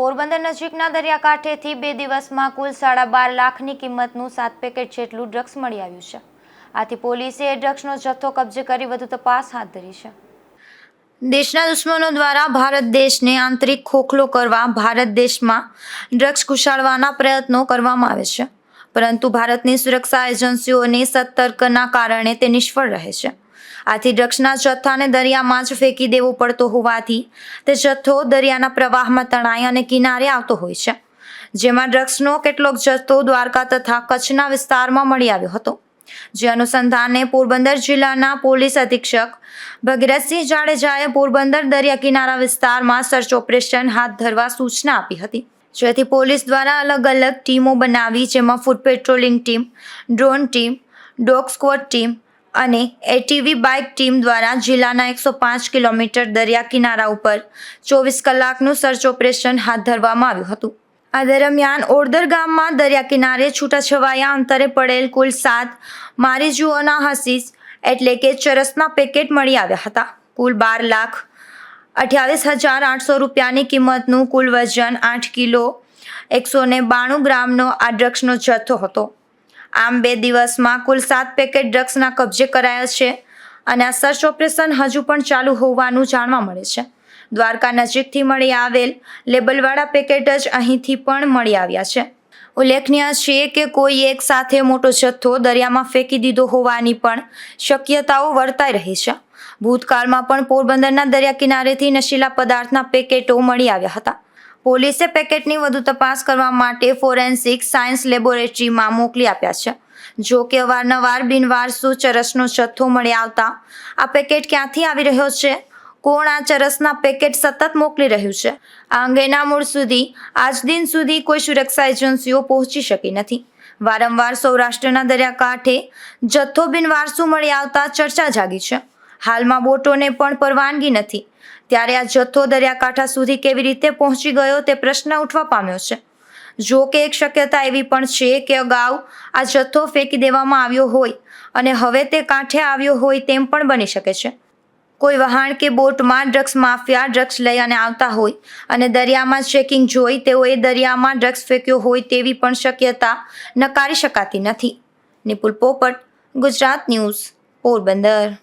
પોરબંદર નજીકના દરિયાકાંઠેથી બે દિવસમાં કુલ સાડા બાર લાખની કિંમતનું સાત પેકેટ જેટલું ડ્રગ્સ મળી આવ્યું છે. આથી પોલીસે એ ડ્રગ્સનો જથ્થો કબજે કરી વધુ તપાસ હાથ ધરી છે. દેશના દુશ્મનો દ્વારા ભારત દેશને આંતરિક ખોખલો કરવા ભારત દેશમાં ડ્રગ્સ ઘુસાડવાના પ્રયત્નો કરવામાં આવે છે. પરંતુ ભારતની સુરક્ષા એજન્સીઓની સતર્કના કારણે તે નિષ્ફળ રહે છે. આથી ડ્રગ્સના જથ્થાને દરિયામાં જ ફેંકી દેવો પડતો હોવાથી તે જથ્થો દરિયાના પ્રવાહમાં તણાઈ અને કિનારે આવતો હોય છે. જેમાં ડ્રગ્સનો કેટલોક જથ્થો દ્વારકા તથા કચ્છના વિસ્તારમાં મળી આવ્યો હતો. જે અનુસંધાને પોરબંદર જિલ્લાના પોલીસ અધિક્ષક ભગીરથસિંહ જાડેજાએ પોરબંદર દરિયા કિનારા વિસ્તારમાં સર્ચ ઓપરેશન હાથ ધરવા સૂચના આપી હતી. જેથી પોલીસ દ્વારા અલગ અલગ ટીમો બનાવી, જેમાં foot patrolling team, drone team, dog squad team અને એટીવી બાઇક ટીમ દ્વારા જિલ્લાના એકસો પાંચ કિલોમીટર દરિયા કિનારા ઉપર ચોવીસ કલાકનું સર્ચ ઓપરેશન હાથ ધરવામાં આવ્યું હતું. આ દરમિયાન ઓરદર ગામમાં દરિયા કિનારે છૂટાછવાયા અંતરે પડેલ કુલ સાત મારી જુઓના હસીસ એટલે કે ચરસના પેકેટ મળી આવ્યા હતા. કુલ બાર લાખ અઠ્યાવીસ હજાર આઠસો રૂપિયાની કિંમતનું કુલ વજન આઠ કિલો એકસો ને બાણું ગ્રામનો આ ડ્રગ્સનો જથ્થો હતો. આમ બે દિવસમાં કુલ સાત પેકેટ ડ્રગ્સના કબજે કરાયા છે અને આ સર્ચ ઓપરેશન હજુ પણ ચાલુ હોવાનું જાણવા મળે છે. દ્વારકા નજીકથી મળી આવેલ લેબલવાળા પેકેટ જ અહીંથી પણ મળી આવ્યા છે. ઉલ્લેખનીય છે કે કોઈ એક સાથે મોટો જથ્થો દરિયામાં ફેંકી દીધો હોવાની પણ શક્યતાઓ વર્તાઈ રહી છે. ભૂતકાળમાં પણ પોરબંદરના દરિયા કિનારેથી નશીલા પદાર્થના પેકેટો મળી આવ્યા હતા. પોલીસે પેકેટની વધુ તપાસ કરવા માટે ફોરેન્સિક સાયન્સ લેબોરેટરીમાં મોકલી આપ્યા છે. જો કે અવારનવાર બિનવારસુ ચરસનો જથ્થો મળી આવતા, આ પેકેટ ક્યાંથી આવી રહ્યો છે? કોણ આ ચરસના પેકેટ સતત મોકલી રહ્યું છે? આ અંગેના મૂળ સુધી, આજ દિન સુધી કોઈ સુરક્ષા એજન્સીઓ પહોંચી શકી નથી. વારંવાર સૌરાષ્ટ્રના દરિયાકાંઠે જથ્થો બિનવારસુ મળી આવતા ચર્ચા જાગી છે. હાલમાં બોટોને પણ પરવાનગી નથી. ત્યારે આ જથ્થો દરિયાકાંઠા સુધી કેવી રીતે પહોંચી ગયો તે પ્રશ્ન ઉઠવા પામ્યો છે. જો કે એક શક્યતા એવી પણ છે કે અગાઉ આ જથ્થો ફેંકી દેવામાં આવ્યો હોય અને હવે તે કાંઠે આવ્યો હોય તેમ પણ બની શકે છે. કોઈ વહાણ કે બોટમાં ડ્રગ્સ માફિયા ડ્રગ્સ લઈ અને આવતા હોય અને દરિયામાં ચેકિંગ જોઈ તેઓએ દરિયામાં ડ્રગ્સ ફેંક્યો હોય તેવી પણ શક્યતા નકારી શકાતી નથી. નિપુલ પોપટ, ગુજરાત ન્યૂઝ, પોરબંદર.